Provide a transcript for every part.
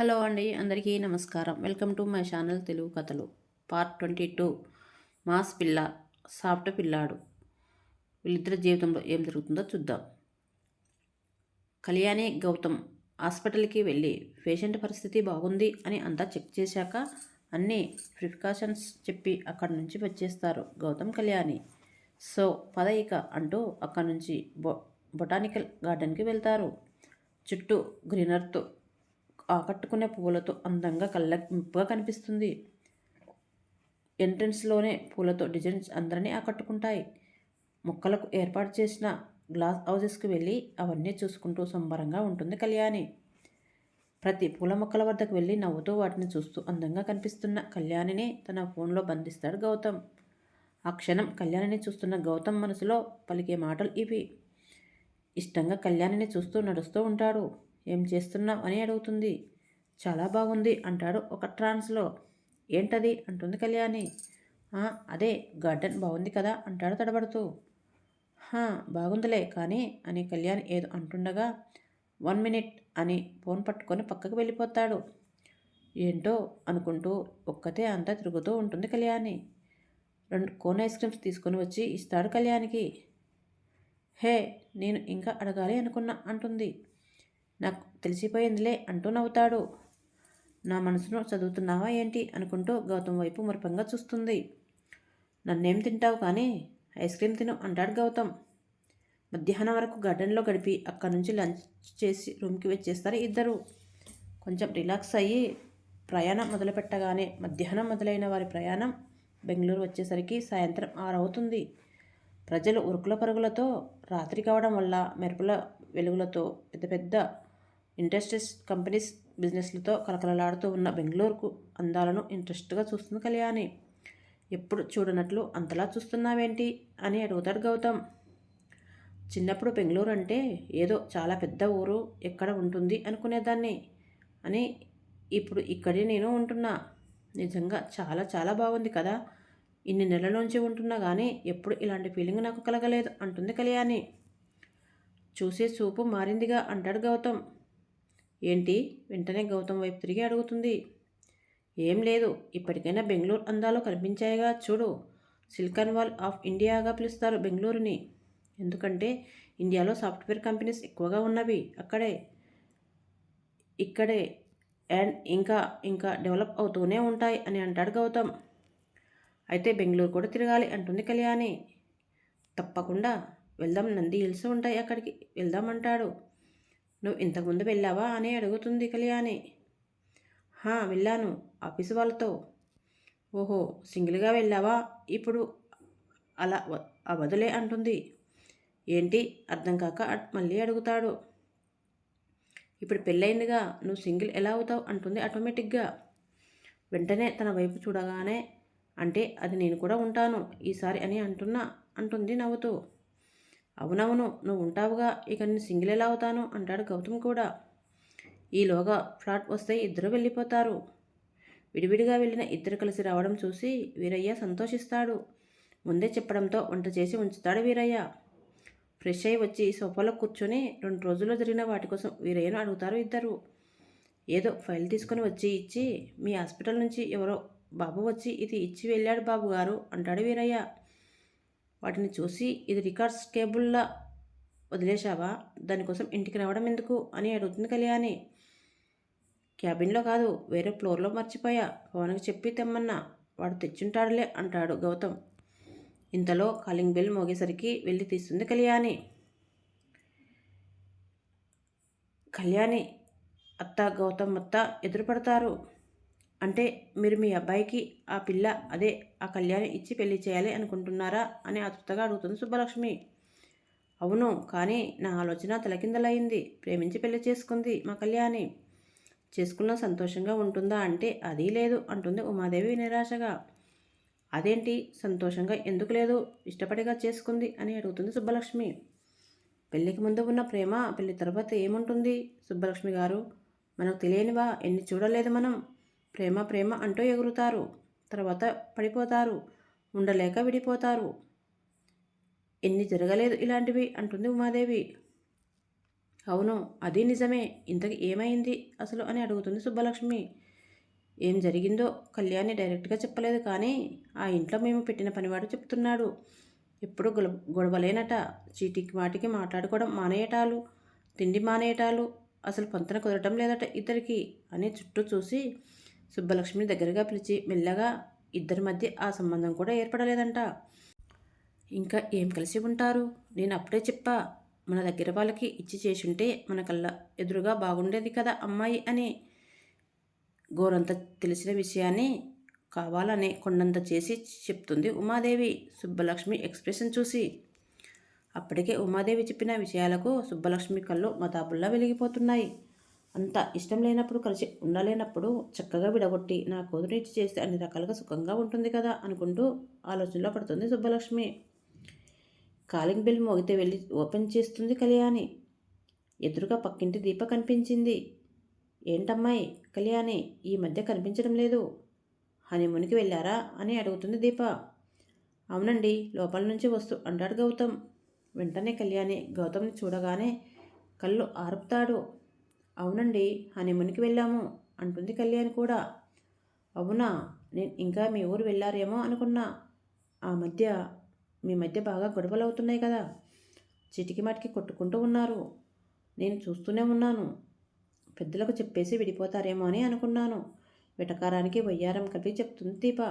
Hello అండి అందరికీ నమస్కారం. Welcome to my channel Telugu కథలు. Part twenty two. మాస్ పిల్ల సాఫ్ట్ పిల్లాడు. వీళ్ళిద్దరి జీవితంలో ఏం జరుగుతుందో చూద్దాం. కళ్యాణి గౌతమ్ హాస్పిటల్కి వెళ్ళి పేషెంట్ పరిస్థితి బాగుంది అని అంతా చెక్ చేశాక అన్ని ప్రికాషన్స్ చెప్పి అక్కడి నుంచి వచ్చేస్తారు గౌతమ్ కళ్యాణి. సో పదయిక అంటూ అక్కడి నుంచి బొ బొటానికల్ గార్డెన్కి వెళ్తారు. చుట్టూ గ్రీనర్తో ఆకట్టుకునే పువ్వులతో అందంగా కళ్ళ కనిపిస్తుంది. ఎంట్రన్స్లోనే పూలతో డిజైన్స్ అందరినీ ఆకట్టుకుంటాయి. మొక్కలకు ఏర్పాటు చేసిన గ్లాస్ హౌజెస్కి వెళ్ళి అవన్నీ చూసుకుంటూ సంబరంగా ఉంటుంది కళ్యాణి. ప్రతి పూల మొక్కల వద్దకు వెళ్ళి నవ్వుతూ వాటిని చూస్తూ అందంగా కనిపిస్తున్న కళ్యాణిని తన ఫోన్లో బంధిస్తాడు గౌతమ్. ఆ క్షణం కళ్యాణిని చూస్తున్న గౌతమ్ మనసులో పలికే మాటలు ఇవి. ఇష్టంగా కళ్యాణిని చూస్తూ నడుస్తూ ఉంటాడు. ఏం చేస్తున్నావు అని అడుగుతుంది. చాలా బాగుంది అంటాడు ఒక ట్రాన్స్లో. ఏంటది? అంటుంది కళ్యాణి. అదే గార్డెన్ బాగుంది కదా అంటాడు తడబడుతూ. బాగుందిలే కానీ అని కళ్యాణ్ ఏదో అంటుండగా వన్ మినిట్ అని ఫోన్ పట్టుకొని పక్కకు వెళ్ళిపోతాడు. ఏంటో అనుకుంటూ ఒక్కతే అంతా తిరుగుతూ ఉంటుంది కళ్యాణి. రెండు కోన్ ఐస్ క్రీమ్స్ తీసుకొని వచ్చి ఇస్తాడు కళ్యాణికి. హే నేను ఇంకా అడగాలి అనుకున్నా అంటుంది. నాకు తెలిసిపోయిందిలే అంటూ నవ్వుతాడు. నా మనసును చదువుతున్నావా ఏంటి? అనుకుంటూ గౌతమ్ వైపు మురపంగా చూస్తుంది. నన్నేం తింటావు కానీ ఐస్ క్రీమ్ తిను అంటాడు గౌతమ్. మధ్యాహ్నం వరకు గార్డెన్లో గడిపి అక్కడి నుంచి లంచ్ చేసి రూమ్కి వచ్చేస్తారు ఇద్దరు. కొంచెం రిలాక్స్ అయ్యి ప్రయాణం మొదలుపెట్టగానే మధ్యాహ్నం మొదలైన వారి ప్రయాణం బెంగళూరు వచ్చేసరికి సాయంత్రం ఆరవుతుంది. ప్రజలు ఉరుకుల పరుగులతో రాత్రి కావడం వల్ల మెరుపుల వెలుగులతో పెద్ద పెద్ద ఇండస్ట్రీస్ కంపెనీస్ బిజినెస్లతో కలకలలాడుతూ ఉన్న బెంగళూరుకు అందాలను ఇంట్రెస్ట్గా చూస్తుంది కళ్యాణి. ఎప్పుడు చూడనట్లు అంతలా చూస్తున్నావేంటి అని అడుగుతాడు గౌతమ్. చిన్నప్పుడు బెంగళూరు అంటే ఏదో చాలా పెద్ద ఊరు ఎక్కడ ఉంటుంది అనుకునేదాన్ని అని ఇప్పుడు ఇక్కడే నేను ఉంటున్నా. నిజంగా చాలా చాలా బాగుంది కదా. ఇన్ని నెలల నుంచి ఉంటున్నా కానీ ఎప్పుడు ఇలాంటి ఫీలింగ్ నాకు కలగలేదు అంటుంది కళ్యాణి. చూసే చూపు మారిందిగా అంటాడు గౌతమ్. ఏంటి? వెంటనే గౌతమ్ వైపు తిరిగి అడుగుతుంది. ఏం లేదు ఇప్పటికైనా బెంగళూరు అందాలు కనిపించాయిగా చూడు. సిలికాన్ వాల్ ఆఫ్ ఇండియాగా పిలుస్తారు బెంగళూరుని. ఎందుకంటే ఇండియాలో సాఫ్ట్వేర్ కంపెనీస్ ఎక్కువగా ఉన్నవి అక్కడే. ఇక్కడే. అండ్ ఇంకా ఇంకా డెవలప్ అవుతూనే ఉంటాయి అని అంటాడు గౌతమ్. అయితే బెంగళూరు కూడా తిరగాలి అంటుంది కళ్యాణి. తప్పకుండా. వెళ్దాం నంది హిల్స్ ఉంటాయి అక్కడికి. వెళ్దాం అంటాడు. నువ్వు ఇంతకుముందు వెళ్ళావా? అని అడుగుతుంది కళ్యాణి. హా వెళ్ళాను. ఆఫీసు వాళ్ళతో. ఓహో సింగిల్గా వెళ్ళావా? ఇప్పుడు అలా వదిలే అంటుంది. ఏంటి? అర్థం కాక మళ్ళీ అడుగుతాడు. ఇప్పుడు పెళ్ళైందిగా నువ్వు సింగిల్ ఎలా అవుతావు? అంటుంది ఆటోమేటిక్గా. వెంటనే తన వైపు చూడగానే అంటే అది నేను కూడా ఉంటాను. ఈసారి అని అంటున్నా అంటుంది నవ్వుతూ. అవునవును నువ్వు ఉంటావుగా ఇక నేను సింగిల్ ఎలా అవుతాను? అంటాడు గౌతమ్ కూడా. ఈలోగా ఫ్లాట్ వస్తే ఇద్దరు వెళ్ళిపోతారు. విడివిడిగా వెళ్ళిన ఇద్దరు కలిసి రావడం చూసి వీరయ్య సంతోషిస్తాడు. ముందే చెప్పడంతో వంట చేసి ఉంచుతాడు వీరయ్య. ఫ్రెష్ అయి వచ్చి సోఫాలో కూర్చొని రెండు రోజుల్లో జరిగిన వాటి కోసం వీరయ్యను అడుగుతారు ఇద్దరు. ఏదో ఫైల్ తీసుకొని వచ్చి ఇచ్చి మీ హాస్పిటల్ నుంచి ఎవరో బాబు వచ్చి ఇది ఇచ్చి వెళ్ళాడు బాబు గారు అంటాడు వీరయ్య. వాటిని చూసి ఇది రికార్డ్స్ కేబుల్లా వదిలేశావా? దానికోసం ఇంటికి రావడం ఎందుకు? అని అడుగుతుంది కళ్యాణి. క్యాబిన్లో కాదు వేరే ఫ్లోర్లో మర్చిపోయా. పవన్కి చెప్పి తెమ్మన్నా. వాడు తెచ్చుంటాడులే అంటాడు గౌతమ్. ఇంతలో కాలింగ్ బెల్ మోగేసరికి వెళ్ళి తీస్తుంది కళ్యాణి. కళ్యాణి అత్త గౌతమ్ అత్త ఎదురుపడతారు. అంటే మీరు మీ అబ్బాయికి ఆ పిల్ల అదే ఆ కళ్యాణి ఇచ్చి పెళ్ళి చేయాలి అనుకుంటున్నారా అని ఆతృతగా అడుగుతుంది సుబ్బలక్ష్మి. అవును కానీ నా ఆలోచన తలకిందలైంది. ప్రేమించి పెళ్ళి చేసుకుంది మా కళ్యాణి. చేసుకున్న సంతోషంగా ఉంటుందా అంటే అది లేదు అంటుంది ఉమాదేవి నిరాశగా. అదేంటి? సంతోషంగా ఎందుకు లేదు? ఇష్టపడిగా చేసుకుంది అని అడుగుతుంది సుబ్బలక్ష్మి. పెళ్ళికి ముందు ఉన్న ప్రేమ పెళ్ళి తర్వాత ఏముంటుంది సుబ్బలక్ష్మి గారు? మనకు తెలియనివా? ఎన్ని చూడలేదు మనం. ప్రేమ ప్రేమ అంటూ ఎగురుతారు. తర్వాత పడిపోతారు. ఉండలేక విడిపోతారు. ఎన్ని జరగలేదు ఇలాంటివి అంటుంది ఉమాదేవి. అవును అది నిజమే. ఇంతకు ఏమైంది అసలు అని అడుగుతుంది సుబ్బలక్ష్మి. ఏం జరిగిందో కళ్యాణి డైరెక్ట్గా చెప్పలేదు కానీ ఆ ఇంట్లో మేము పెట్టిన పనివాడు చెప్తున్నాడు. ఎప్పుడు గొల గొడవలేనట. చీటికి వాటికి మాట్లాడుకోవడం మానేయటాలు. తిండి మానేయటాలు. అసలు పొంతన కుదరటం లేదట ఇద్దరికి అని చుట్టూ చూసి సుబ్బలక్ష్మిని దగ్గరగా పిలిచి మెల్లగా ఇద్దరి మధ్య ఆ సంబంధం కూడా ఏర్పడలేదంట. ఇంకా ఏం కలిసి ఉంటారు? నేను అప్పుడే చెప్పా మన దగ్గర వాళ్ళకి ఇచ్చి చేసుంటే మన కళ్ళ ఎదురుగా బాగుండేది కదా అమ్మాయి అని. గోరంత తెలిసిన విషయాన్ని కావాలనే కొండంత చేసి చెప్తుంది ఉమాదేవి సుబ్బలక్ష్మి ఎక్స్ప్రెషన్ చూసి. అప్పటికే ఉమాదేవి చెప్పిన విషయాలకు సుబ్బలక్ష్మి కళ్ళు మతాబుల్లా వెలిగిపోతున్నాయి. అంత ఇష్టం లేనప్పుడు కలిసి ఉండలేనప్పుడు చక్కగా విడగొట్టి నా కూతురిచ్చి చేస్తే అన్ని రకాలుగా సుఖంగా ఉంటుంది కదా అనుకుంటూ ఆలోచనలో పడుతుంది సుబ్బలక్ష్మి. కాలింగ్ బిల్ మోగితే వెళ్ళి ఓపెన్ చేస్తుంది కళ్యాణి. ఎదురుగా పక్కింటి దీప కనిపించింది. ఏంటమ్మాయి కళ్యాణి ఈ మధ్య కనిపించడం లేదు. హనీమూన్కి వెళ్ళారా? అని అడుగుతుంది దీప. అవునండి లోపల నుంచి వస్తూ అంటాడు గౌతమ్. వెంటనే కళ్యాణి గౌతమ్ని చూడగానే కళ్ళు ఆరుపుతాడు. అవునండి హనీమూన్కి వెళ్ళాము అంటుంది కళ్యాణి కూడా. అవునా నేను ఇంకా మీ ఊరు వెళ్ళారేమో అనుకున్నా. ఆ మధ్య మీ మధ్య బాగా గొడవలు అవుతున్నాయి కదా. చిటికి మాటికి కొట్టుకుంటూ ఉన్నారు. నేను చూస్తూనే ఉన్నాను. పెద్దలకు చెప్పేసి విడిపోతారేమో అని అనుకున్నాను. వెటకారానికి వయ్యారం కలిపి చెప్తుంది దీప.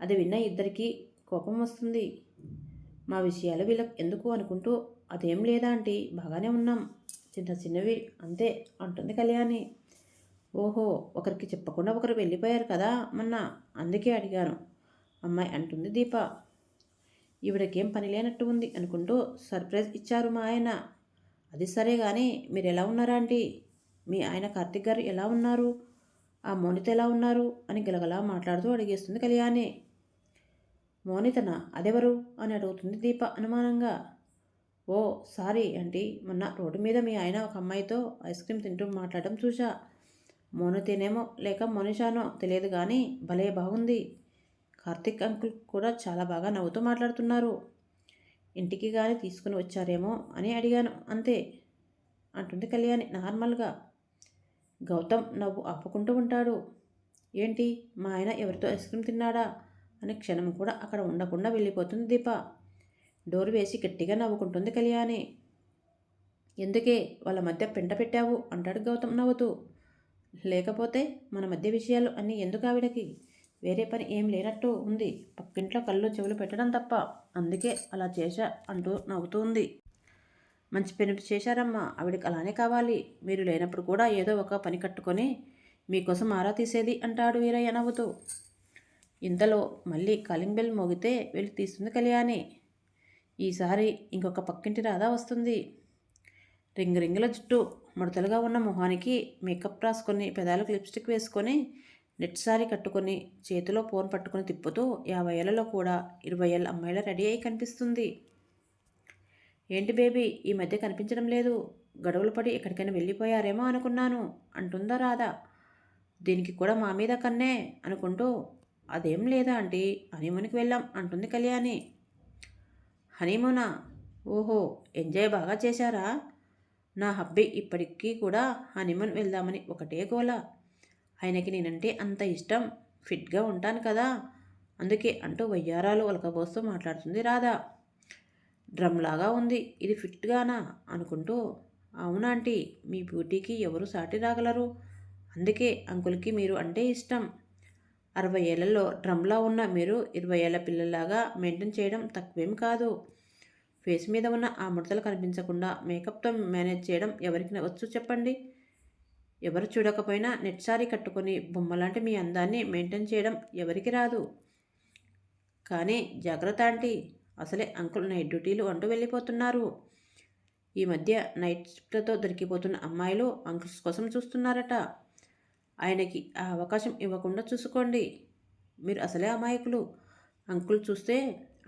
అది విన్న ఇద్దరికీ కోపం వస్తుంది. మా విషయాలు వీళ్ళకి ఎందుకు అనుకుంటూ అదేం లేదా అంటే బాగానే ఉన్నాం. చిన్న చిన్నవి అంతే అంటుంది కళ్యాణి. ఓహో ఒకరికి చెప్పకుండా ఒకరు వెళ్ళిపోయారు కదా మొన్న అందుకే అడిగాను. అమ్మాయి అంటుంది దీప. ఈవిడకేం పని లేనట్టు ఉంది అనుకుంటూ సర్ప్రైజ్ ఇచ్చారు మా ఆయన. అది సరే కానీ మీరు ఎలా ఉన్నారా ఆంటీ? మీ ఆయన కార్తిక్ గారు ఎలా ఉన్నారు? ఆ మోనిత ఎలా ఉన్నారు? అని గలగలా మాట్లాడుతూ అడిగేస్తుంది కళ్యాణి. మోనితనా? అదెవరు? అని అడుగుతుంది దీప అనుమానంగా. Oh sorry aunty. మొన్న రోడ్డు మీద మీ ఆయన ఒక అమ్మాయితో ఐస్ క్రీమ్ తింటూ మాట్లాడడం చూసా మోనితేనేమో లేక మోనిషానో తెలియదు కానీ భలే బాగుంది. కార్తిక్ అంకుల్ కూడా చాలా బాగా నవ్వుతూ మాట్లాడుతున్నారు. ఇంటికి కానీ తీసుకుని వచ్చారేమో అని అడిగాను. అంతే అంటుంది కళ్యాణి నార్మల్గా. గౌతమ్ నవ్వు ఆపుకుంటూ ఉంటాడు. ఏంటి మా ఆయన ఎవరితో ఐస్ క్రీమ్ తిన్నాడా? అని క్షణం కూడా అక్కడ ఉండకుండా వెళ్ళిపోతుంది దీప. డోర్ వేసి గట్టిగా నవ్వుకుంటుంది కళ్యాణి. ఎందుకే? వాళ్ళ మధ్య పెంట పెట్టావు? అంటాడు గౌతమ్ నవ్వుతూ. లేకపోతే మన మధ్య విషయాలు అన్నీ ఎందుకు ఆవిడకి? వేరే పని ఏం లేనట్టు ఉంది. పక్కింట్లో కళ్ళు చెవులు పెట్టడం తప్ప. అందుకే అలా చేశా అంటూ నవ్వుతూ ఉంది. మంచి పని చేశారమ్మా. ఆవిడకి అలానే కావాలి. మీరు లేనప్పుడు కూడా ఏదో ఒక పని కట్టుకొని మీకోసం ఆరా తీసేది అంటాడు వీరయ్య నవ్వుతూ. ఇంతలో మళ్ళీ కాలింగ్ బెల్ మోగితే వెళ్ళి తీస్తుంది కళ్యాణి. ఈసారి ఇంకొక పక్కింటి రాధా వస్తుంది. రింగ్ రింగుల జుట్టు ముడతలుగా ఉన్న మొహానికి మేకప్ రాసుకొని పెదాలకు లిప్స్టిక్ వేసుకొని నెట్ సారీ కట్టుకొని చేతిలో ఫోన్ పట్టుకుని తిప్పుతూ యాభై ఏళ్ళలో కూడా ఇరవై ఏళ్ళ అమ్మాయిల రెడీ అయి కనిపిస్తుంది. ఏంటి బేబీ ఈ మధ్య కనిపించడం లేదు. గడువులు పడి ఎక్కడికైనా వెళ్ళిపోయారేమో అనుకున్నాను అంటుందా రాధా. దీనికి కూడా మా మీద కన్నే అనుకుంటూ అదేం లేదా ఆంటీ హనీమూన్కి వెళ్ళాం అంటుంది కళ్యాణి. హనీమూనా? ఓహో ఎంజాయ్ బాగా చేశారా? నా హబ్బీ ఇప్పటికీ కూడా హనీమూన్ వెళ్దామని ఒకటే గోల. ఆయనకి నేనంటే అంత ఇష్టం. ఫిట్గా ఉంటాను కదా. అందుకే అంటూ వయ్యారాలు ఒలకబోస్తూ మాట్లాడుతుంది రాధా. డ్రమ్లాగా ఉంది. ఇది ఫిట్గానా? అనుకుంటూ అవునాంటీ మీ బ్యూటీకి ఎవరు సాటి రాగలరు? అందుకే అంకుల్కి మీరు అంటే ఇష్టం. అరవై ఏళ్ళలో డ్రమ్లా ఉన్న మీరు ఇరవై ఏళ్ళ పిల్లలాగా మెయింటైన్ చేయడం తక్కువేం కాదు. ఫేస్ మీద ఉన్న ఆ ముడతలు కనిపించకుండా మేకప్తో మేనేజ్ చేయడం ఎవరికి వచ్చు చెప్పండి? ఎవరు చూడకపోయినా నెట్ సారీ కట్టుకొని బొమ్మలాంటి మీ అందాన్ని మెయింటైన్ చేయడం ఎవరికి రాదు? కానీ జాగ్రత్త ఆంటీ అసలే అంకుల్ నైట్ డ్యూటీలు అంటూ వెళ్ళిపోతున్నారు. ఈ మధ్య నైట్ షిఫ్ట్లతో దొరికిపోతున్న అమ్మాయిలు అంకుల్స్ కోసం చూస్తున్నారట. ఆయనకి ఆ అవకాశం ఇవ్వకుండా చూసుకోండి. మీరు అసలే అమాయకులు. అంకుల్ చూస్తే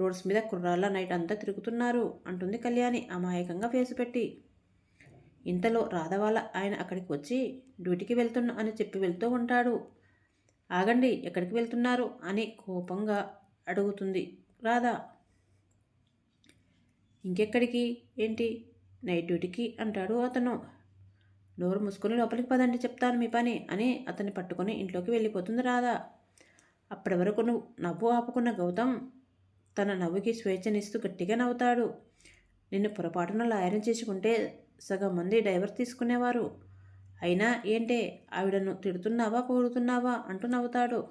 రోడ్స్ మీద కుర్రాళ్ళ నైట్ అంతా తిరుగుతున్నారు అంటుంది కళ్యాణి అమాయకంగా ఫేసు పెట్టి. ఇంతలో రాధవాళ్ళ ఆయన అక్కడికి వచ్చి డ్యూటీకి వెళ్తున్నా అని చెప్పి వెళ్తూ ఉంటాడు. ఆగండి ఎక్కడికి వెళ్తున్నారు అని కోపంగా అడుగుతుంది రాధా. ఇంకెక్కడికి? ఏంటి? నైట్ డ్యూటీకి అంటాడు అతను. నోరు మూసుకొని లోపలికి పదండి చెప్తాను మీ పని అని అతన్ని పట్టుకొని ఇంట్లోకి వెళ్ళిపోతుంది రాధా. అప్పటి వరకు నవ్వు ఆపుకున్న గౌతమ్ తన నవ్వుకి స్వేచ్ఛనిస్తూ గట్టిగా నవ్వుతాడు. నిన్ను పొరపాటున లాయరం చేసుకుంటే సగం మంది డైవర్ తీసుకునేవారు. అయినా ఏంటే ఆవిడను తిడుతున్నావా పొగుడుతున్నావా అంటూ నవ్వుతాడు.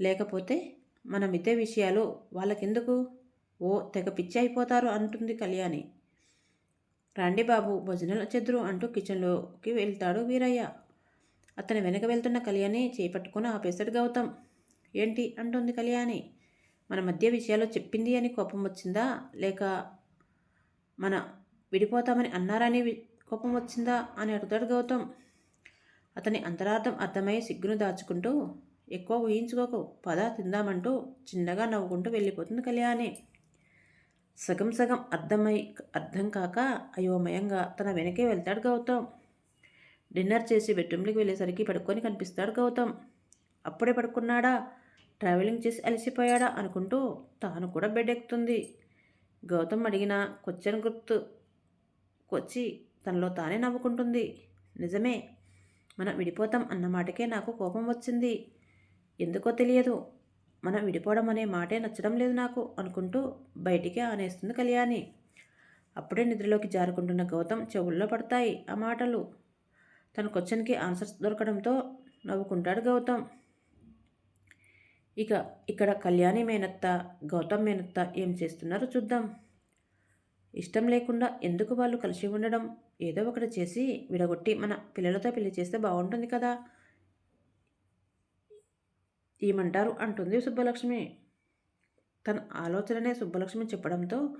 లేకపోతే మన విషయాలు వాళ్ళకెందుకు? ఓ తెగ పిచ్చి అయిపోతారు అంటుంది కళ్యాణి. రాండి బాబు భోజనాలు చెద్దురు అంటూ కిచెన్లోకి వెళ్తాడు వీరయ్య. అతని వెనక వెళ్తున్న కళ్యాణి చేపట్టుకుని ఆపేశాడు గౌతమ్. ఏంటి అంటుంది కళ్యాణి? మన మధ్య విషయాలు చెప్పింది అని కోపం వచ్చిందా? లేక మన విడిపోతామని అన్నారని కోపం వచ్చిందా అని అడుగుతాడు గౌతమ్. అతని అంతరార్థం అర్థమై సిగ్గును దాచుకుంటూ ఎక్కువ ఊహించుకోకు పద తిందామంటూ చిన్నగా నవ్వుకుంటూ వెళ్ళిపోతుంది కళ్యాణి. సగం సగం అర్థమై అర్థం కాక అయోమయంగా తన వెనకే వెళ్తాడు గౌతమ్. డిన్నర్ చేసి బెడ్రూమ్లోకి వెళ్ళేసరికి పడుకొని కనిపిస్తాడు గౌతమ్. అప్పుడే పడుకున్నాడా? ట్రావెలింగ్ చేసి అలసిపోయాడా అనుకుంటూ తాను కూడా బెడ్ ఎక్కుతుంది. గౌతమ్ అడిగిన క్వశ్చన్ గుర్తు వచ్చి తనలో తానే నవ్వుకుంటుంది. నిజమే మనం విడిపోతాం అన్న మాటకే నాకు కోపం వచ్చింది. ఎందుకో తెలియదు. మనం విడిపోవడం అనే మాటే నచ్చడం లేదు నాకు అనుకుంటూ బయటికి ఆనేస్తుంది కళ్యాణి. అప్పుడే నిద్రలోకి జారుకుంటున్న గౌతమ్ చెవుల్లో పడతాయి ఆ మాటలు. తన క్వశ్చన్కి ఆన్సర్స్ దొరకడంతో నవ్వుకుంటాడు గౌతమ్. ఇక ఇక్కడ కళ్యాణి మేనత్త గౌతమ్ మేనత్త ఏం చేస్తున్నారో చూద్దాం. ఇష్టం లేకుండా ఎందుకు వాళ్ళు కలిసి ఉండడం? ఏదో ఒకటి చేసి విడగొట్టి మన పిల్లలతో పెళ్ళి చేస్తే బాగుంటుంది కదా. ఏమంటారు అంటుంది సుబ్బలక్ష్మి. తన ఆలోచననే సుబ్బలక్ష్మి చెప్పడంతో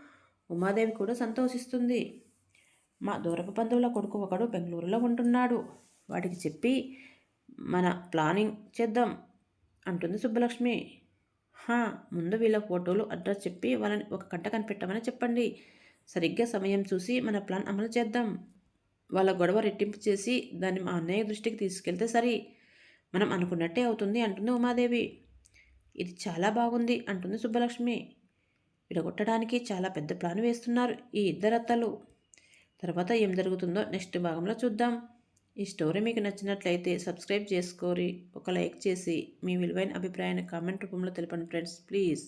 ఉమాదేవి కూడా సంతోషిస్తుంది. మా దూరపు బంధువుల కొడుకు ఒకడు బెంగళూరులో ఉంటున్నాడు. వాడికి చెప్పి మన ప్లానింగ్ చేద్దాం అంటుంది సుబ్బలక్ష్మి. హా ముందు వీళ్ళ ఫోటోలు అడ్రస్ చెప్పి వాళ్ళని ఒక గంట కనిపెట్టమని చెప్పండి. సరిగ్గా సమయం చూసి మన ప్లాన్ అమలు చేద్దాం. వాళ్ళ గొడవ రెట్టింపు చేసి దాన్ని మా అన్నయ్య దృష్టికి తీసుకెళ్తే సరి. మనం అనుకున్నట్టే అవుతుంది అంటుంది ఉమాదేవి. ఇది చాలా బాగుంది అంటుంది సుబ్బలక్ష్మి. విడగొట్టడానికి చాలా పెద్ద ప్లాన్ వేస్తున్నారు ఈ ఇద్దరు అత్తలు. తర్వాత ఏం జరుగుతుందో నెక్స్ట్ భాగంలో చూద్దాం. ఈ స్టోరీ మీకు నచ్చినట్లయితే సబ్స్క్రైబ్ చేసుకోరి ఒక లైక్ చేసి మీ విలువైన అభిప్రాయాన్ని కామెంట్ రూపంలో తెలపండి ఫ్రెండ్స్. ప్లీజ్.